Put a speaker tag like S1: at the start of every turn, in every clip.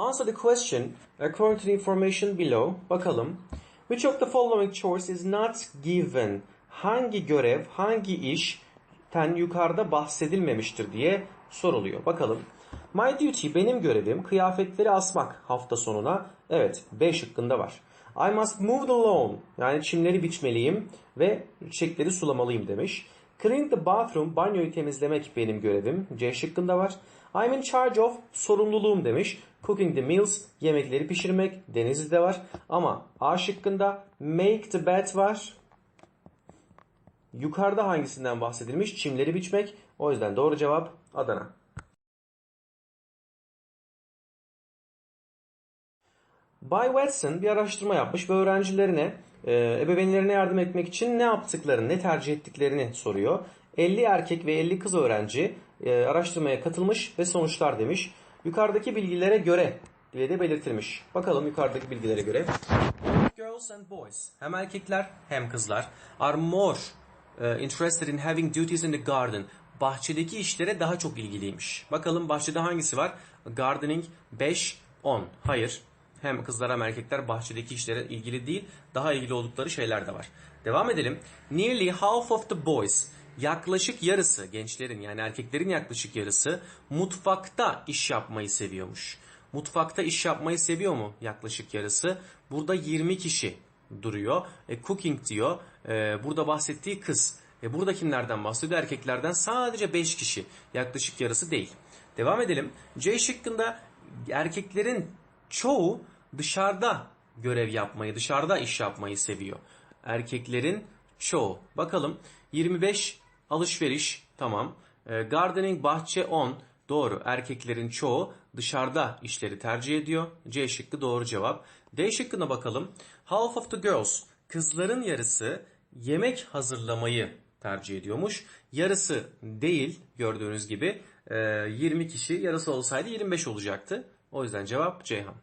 S1: Answer the question according to the information below. Bakalım. Which of the following chores is not given? Hangi görev, hangi işten yukarıda bahsedilmemiştir diye soruluyor. Bakalım. My duty benim görevim kıyafetleri asmak hafta sonuna. Evet B şıkkında var. I must move the lawn yani çimleri biçmeliyim ve çiçekleri sulamalıyım demiş. Clean the bathroom banyoyu temizlemek benim görevim. C şıkkında var. I'm in charge of sorumluluğum demiş. Cooking the meals yemekleri pişirmek Denizli'de var. Ama A şıkkında make the bed var. Yukarıda hangisinden bahsedilmiş? Çimleri biçmek. O yüzden doğru cevap Adana. Bay Watson bir araştırma yapmış ve öğrencilerine e, ebeveynlerine yardım etmek için ne yaptıklarını, ne tercih ettiklerini soruyor. 50 erkek ve 50 kız öğrenci e, araştırmaya katılmış ve sonuçlar demiş. Yukarıdaki bilgilere göre diye de belirtilmiş. Bakalım yukarıdaki bilgilere göre. Girls and boys, hem erkekler hem kızlar are more uh, interested in having duties in the garden. Bahçedeki işlere daha çok ilgiliymiş. Bakalım bahçede hangisi var? Gardening 5, 10. Hayır. Hem kızlar hem erkekler bahçedeki işlere ilgili değil, daha ilgili oldukları şeyler de var. Devam edelim. Nearly half of the boys, yaklaşık yarısı, gençlerin yani erkeklerin yaklaşık yarısı mutfakta iş yapmayı seviyormuş. Mutfakta iş yapmayı seviyor mu yaklaşık yarısı? Burada 20 kişi duruyor. E, cooking diyor. E, burada bahsettiği kız. E, burada kimlerden bahsediyor? Erkeklerden sadece 5 kişi. Yaklaşık yarısı değil. Devam edelim. C şıkkında erkeklerin çoğu dışarıda görev yapmayı, dışarıda iş yapmayı seviyor. Erkeklerin çoğu. Bakalım 25 alışveriş tamam. E, gardening bahçe 10 doğru. Erkeklerin çoğu dışarıda işleri tercih ediyor. C şıkkı doğru cevap. D şıkkına bakalım. Half of the girls kızların yarısı yemek hazırlamayı tercih ediyormuş. Yarısı değil gördüğünüz gibi e, 20 kişi yarısı olsaydı 25 olacaktı. O yüzden cevap Ceyhan.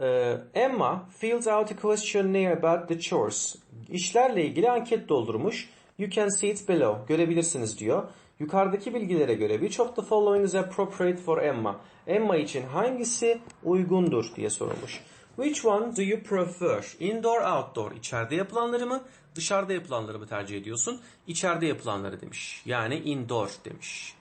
S1: Ee, Emma fills out a questionnaire about the chores. İşlerle ilgili anket doldurmuş. You can see it below. Görebilirsiniz diyor. Yukarıdaki bilgilere göre which of the following is appropriate for Emma? Emma için hangisi uygundur diye sorulmuş. Which one do you prefer? Indoor, outdoor. İçeride yapılanları mı, dışarıda yapılanları mı tercih ediyorsun? İçeride yapılanları demiş. Yani indoor demiş.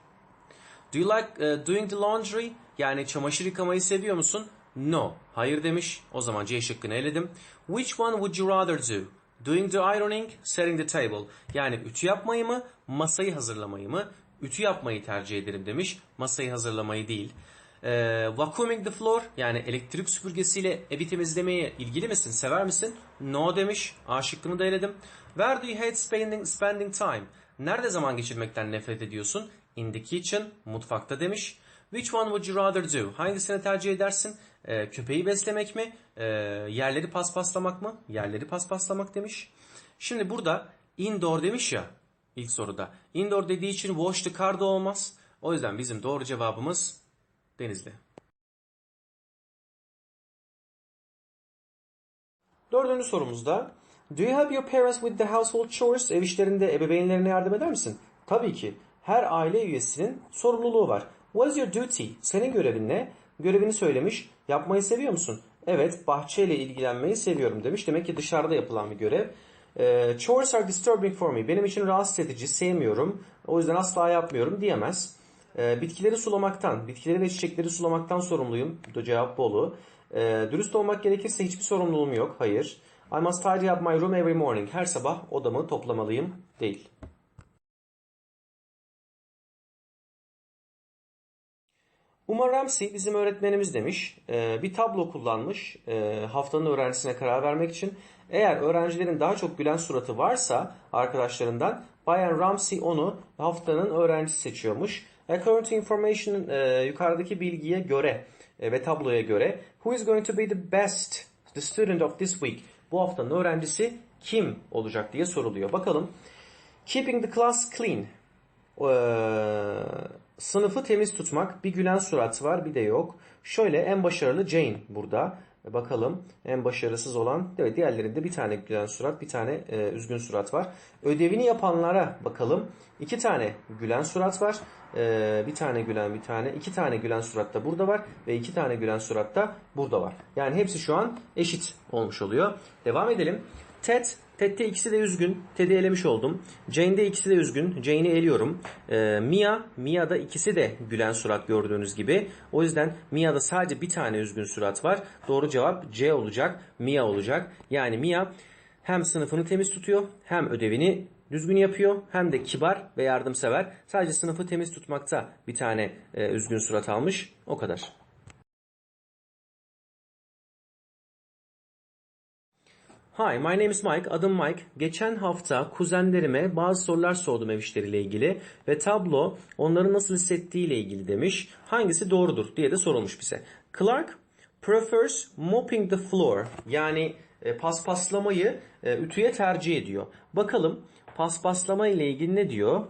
S1: Do you like uh, doing the laundry? Yani çamaşır yıkamayı seviyor musun? No. Hayır demiş. O zaman C şıkkını eledim. Which one would you rather do? Doing the ironing, setting the table. Yani ütü yapmayı mı, masayı hazırlamayı mı? Ütü yapmayı tercih ederim demiş. Masayı hazırlamayı değil. Ee, vacuuming the floor yani elektrik süpürgesiyle evi temizlemeye ilgili misin? Sever misin? No demiş. A şıkkını da eledim. Where do you hate spending, spending time? Nerede zaman geçirmekten nefret ediyorsun? In the kitchen, mutfakta demiş. Which one would you rather do? Hangisini tercih edersin? Ee, köpeği beslemek mi? Ee, yerleri paspaslamak mı? Yerleri paspaslamak demiş. Şimdi burada indoor demiş ya ilk soruda. Indoor dediği için wash the car da olmaz. O yüzden bizim doğru cevabımız Denizli. Dördüncü sorumuzda Do you help your parents with the household chores? Ev işlerinde ebeveynlerine yardım eder misin? Tabii ki. Her aile üyesinin sorumluluğu var. What is your duty? Senin görevin ne? Görevini söylemiş. Yapmayı seviyor musun? Evet, bahçeyle ilgilenmeyi seviyorum demiş. Demek ki dışarıda yapılan bir görev. E, chores are disturbing for me. Benim için rahatsız edici, sevmiyorum. O yüzden asla yapmıyorum diyemez. E, bitkileri sulamaktan, bitkileri ve çiçekleri sulamaktan sorumluyum. Cevap Bolu. E, dürüst olmak gerekirse hiçbir sorumluluğum yok. Hayır. I must tidy up my room every morning. Her sabah odamı toplamalıyım. Değil. Uma Ramsey bizim öğretmenimiz demiş. Ee, bir tablo kullanmış e, haftanın öğrencisine karar vermek için. Eğer öğrencilerin daha çok gülen suratı varsa arkadaşlarından Bayan Ramsey onu haftanın öğrencisi seçiyormuş. According to information e, yukarıdaki bilgiye göre e, ve tabloya göre Who is going to be the best the student of this week? Bu haftanın öğrencisi kim olacak diye soruluyor. Bakalım. Keeping the class clean. Ee, sınıfı temiz tutmak. Bir gülen surat var bir de yok. Şöyle en başarılı Jane burada. Bakalım en başarısız olan, evet diğerlerinde bir tane gülen surat, bir tane e, üzgün surat var. Ödevini yapanlara bakalım. İki tane gülen surat var. E, bir tane gülen, bir tane, iki tane gülen surat da burada var ve iki tane gülen surat da burada var. Yani hepsi şu an eşit olmuş oluyor. Devam edelim. Ted, Ted'de ikisi de üzgün. Ted'i elemiş oldum. Jane'de ikisi de üzgün. Jane'i eliyorum. Ee, Mia, Mia'da ikisi de gülen surat gördüğünüz gibi. O yüzden Mia'da sadece bir tane üzgün surat var. Doğru cevap C olacak. Mia olacak. Yani Mia hem sınıfını temiz tutuyor hem ödevini düzgün yapıyor hem de kibar ve yardımsever. Sadece sınıfı temiz tutmakta bir tane e, üzgün surat almış. O kadar. Hi, my name is Mike. Adım Mike. Geçen hafta kuzenlerime bazı sorular sordum ev işleriyle ilgili ve tablo onları nasıl hissettiğiyle ilgili demiş. Hangisi doğrudur diye de sorulmuş bize. Clark prefers mopping the floor yani e, paspaslamayı e, ütüye tercih ediyor. Bakalım paspaslama ile ilgili ne diyor?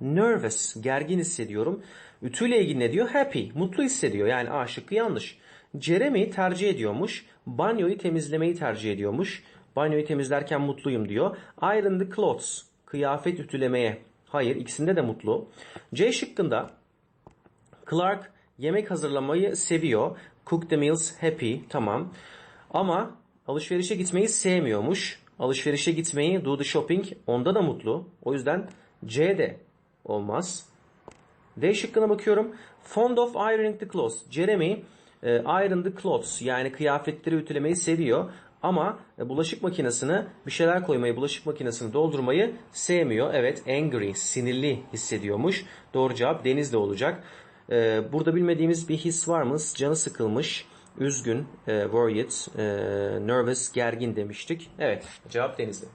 S1: Nervous, gergin hissediyorum. Ütüyle ilgili ne diyor? Happy, mutlu hissediyor. Yani A şıkkı yanlış. Jeremy tercih ediyormuş. Banyoyu temizlemeyi tercih ediyormuş. Banyoyu temizlerken mutluyum diyor. Iron the clothes. Kıyafet ütülemeye. Hayır ikisinde de mutlu. C şıkkında Clark yemek hazırlamayı seviyor. Cook the meals happy. Tamam. Ama alışverişe gitmeyi sevmiyormuş. Alışverişe gitmeyi do the shopping onda da mutlu. O yüzden C de olmaz. D şıkkına bakıyorum. Fond of ironing the clothes. Jeremy e, iron the clothes yani kıyafetleri ütülemeyi seviyor. Ama e, bulaşık makinesine bir şeyler koymayı, bulaşık makinesini doldurmayı sevmiyor. Evet angry, sinirli hissediyormuş. Doğru cevap Deniz'de olacak. E, burada bilmediğimiz bir his var mı? Canı sıkılmış, üzgün, e, worried, nervous, gergin demiştik. Evet cevap Deniz'de.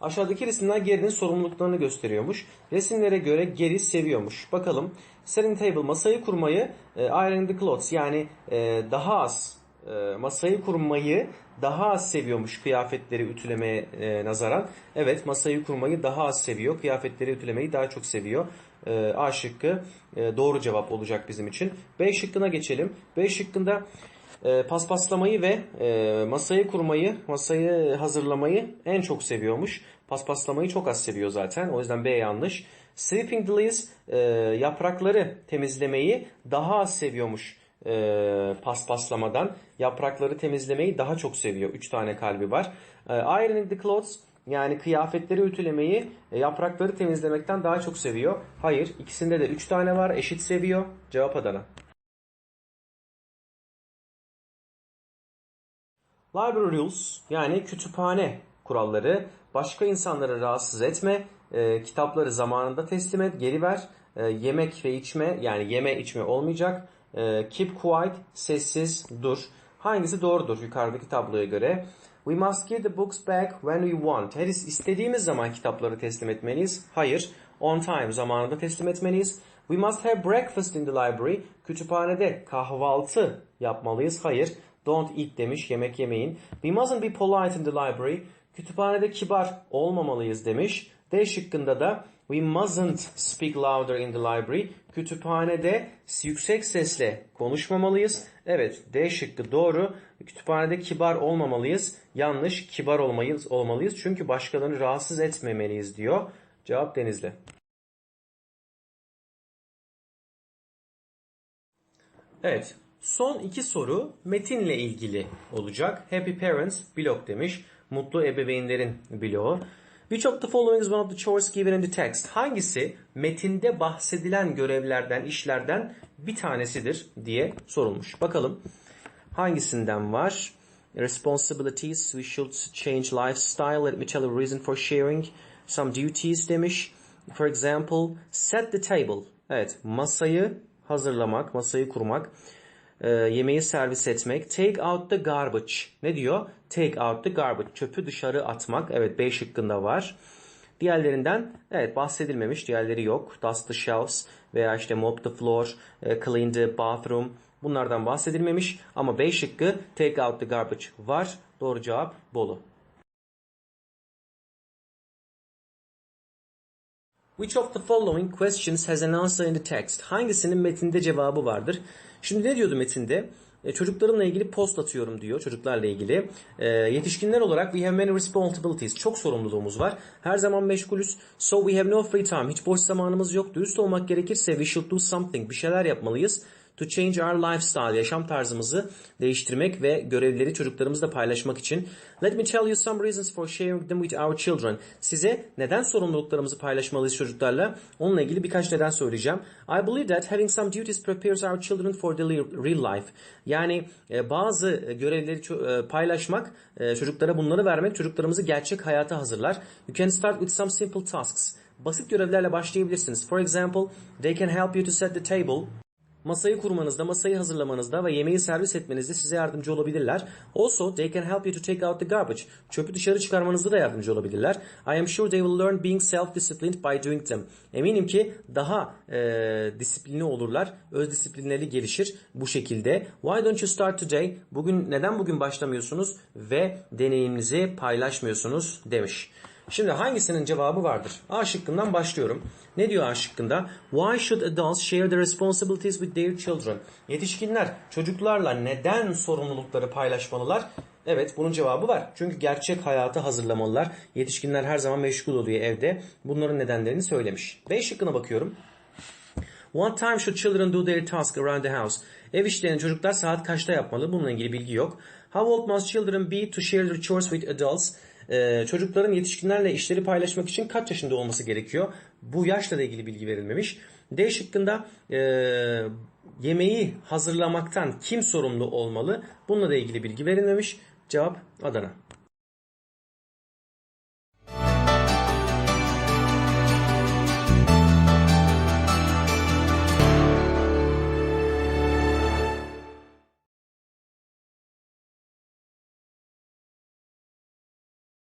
S1: Aşağıdaki resimler Gary'nin sorumluluklarını gösteriyormuş. Resimlere göre Gary seviyormuş. Bakalım. Setting table masayı kurmayı, e, ironing the clothes yani e, daha az e, masayı kurmayı daha az seviyormuş kıyafetleri ütülemeye e, nazaran. Evet masayı kurmayı daha az seviyor. Kıyafetleri ütülemeyi daha çok seviyor. E, A şıkkı e, doğru cevap olacak bizim için. B şıkkına geçelim. B şıkkında e, paspaslamayı ve e, masayı kurmayı, masayı hazırlamayı en çok seviyormuş. Paspaslamayı çok az seviyor zaten. O yüzden B yanlış. Sweeping the yaprakları temizlemeyi daha az seviyormuş e, paspaslamadan. Yaprakları temizlemeyi daha çok seviyor. 3 tane kalbi var. E, ironing the clothes yani kıyafetleri ütülemeyi e, yaprakları temizlemekten daha çok seviyor. Hayır ikisinde de 3 tane var eşit seviyor. Cevap Adana. Library rules yani kütüphane kuralları başka insanları rahatsız etme, e, kitapları zamanında teslim et, geri ver, e, yemek ve içme yani yeme içme olmayacak, e, keep quiet, sessiz dur. Hangisi doğrudur yukarıdaki tabloya göre? We must give the books back when we want. Her istediğimiz zaman kitapları teslim etmeliyiz. Hayır. On time zamanında teslim etmeliyiz. We must have breakfast in the library. Kütüphanede kahvaltı yapmalıyız. Hayır. Don't eat demiş. Yemek yemeyin. We mustn't be polite in the library. Kütüphanede kibar olmamalıyız demiş. D şıkkında da we mustn't speak louder in the library. Kütüphanede yüksek sesle konuşmamalıyız. Evet D şıkkı doğru. Kütüphanede kibar olmamalıyız. Yanlış kibar olmalıyız, olmalıyız. Çünkü başkalarını rahatsız etmemeliyiz diyor. Cevap Denizli. Evet. Son iki soru metinle ilgili olacak. Happy Parents blog demiş. Mutlu ebeveynlerin bloğu. Which of the following is one of the chores given in the text? Hangisi metinde bahsedilen görevlerden, işlerden bir tanesidir diye sorulmuş. Bakalım hangisinden var? Responsibilities, we should change lifestyle. Let me tell a reason for sharing. Some duties demiş. For example, set the table. Evet, masayı hazırlamak, masayı kurmak e, yemeği servis etmek. Take out the garbage. Ne diyor? Take out the garbage. Çöpü dışarı atmak. Evet B şıkkında var. Diğerlerinden evet bahsedilmemiş. Diğerleri yok. Dust the shelves veya işte mop the floor, e, clean the bathroom. Bunlardan bahsedilmemiş. Ama B şıkkı take out the garbage var. Doğru cevap Bolu. Which of the following questions has an answer in the text? Hangisinin metinde cevabı vardır? Şimdi ne diyordu metinde? E, çocuklarımla ilgili post atıyorum diyor çocuklarla ilgili. E, yetişkinler olarak we have many responsibilities. Çok sorumluluğumuz var. Her zaman meşgulüz. So we have no free time. Hiç boş zamanımız yok. Dürüst olmak gerekirse we should do something. Bir şeyler yapmalıyız. To change our lifestyle. Yaşam tarzımızı değiştirmek ve görevleri çocuklarımızla paylaşmak için. Let me tell you some reasons for sharing them with our children. Size neden sorumluluklarımızı paylaşmalıyız çocuklarla? Onunla ilgili birkaç neden söyleyeceğim. I believe that having some duties prepares our children for the real life. Yani e, bazı görevleri e, paylaşmak, e, çocuklara bunları vermek çocuklarımızı gerçek hayata hazırlar. You can start with some simple tasks. Basit görevlerle başlayabilirsiniz. For example, they can help you to set the table. Masayı kurmanızda, masayı hazırlamanızda ve yemeği servis etmenizde size yardımcı olabilirler. Also, they can help you to take out the garbage. Çöpü dışarı çıkarmanızda da yardımcı olabilirler. I am sure they will learn being self-disciplined by doing them. Eminim ki daha e, disiplinli olurlar, öz disiplinleri gelişir bu şekilde. Why don't you start today? Bugün neden bugün başlamıyorsunuz ve deneyiminizi paylaşmıyorsunuz demiş. Şimdi hangisinin cevabı vardır? A şıkkından başlıyorum. Ne diyor A şıkkında? Why should adults share the responsibilities with their children? Yetişkinler çocuklarla neden sorumlulukları paylaşmalılar? Evet bunun cevabı var. Çünkü gerçek hayatı hazırlamalılar. Yetişkinler her zaman meşgul oluyor evde. Bunların nedenlerini söylemiş. B şıkkına bakıyorum. What time should children do their task around the house? Ev işlerini çocuklar saat kaçta yapmalı? Bununla ilgili bilgi yok. How old must children be to share their chores with adults? Ee, çocukların yetişkinlerle işleri paylaşmak için kaç yaşında olması gerekiyor? Bu yaşla da ilgili bilgi verilmemiş. D şıkkında e, yemeği hazırlamaktan kim sorumlu olmalı? Bununla da ilgili bilgi verilmemiş. Cevap Adana.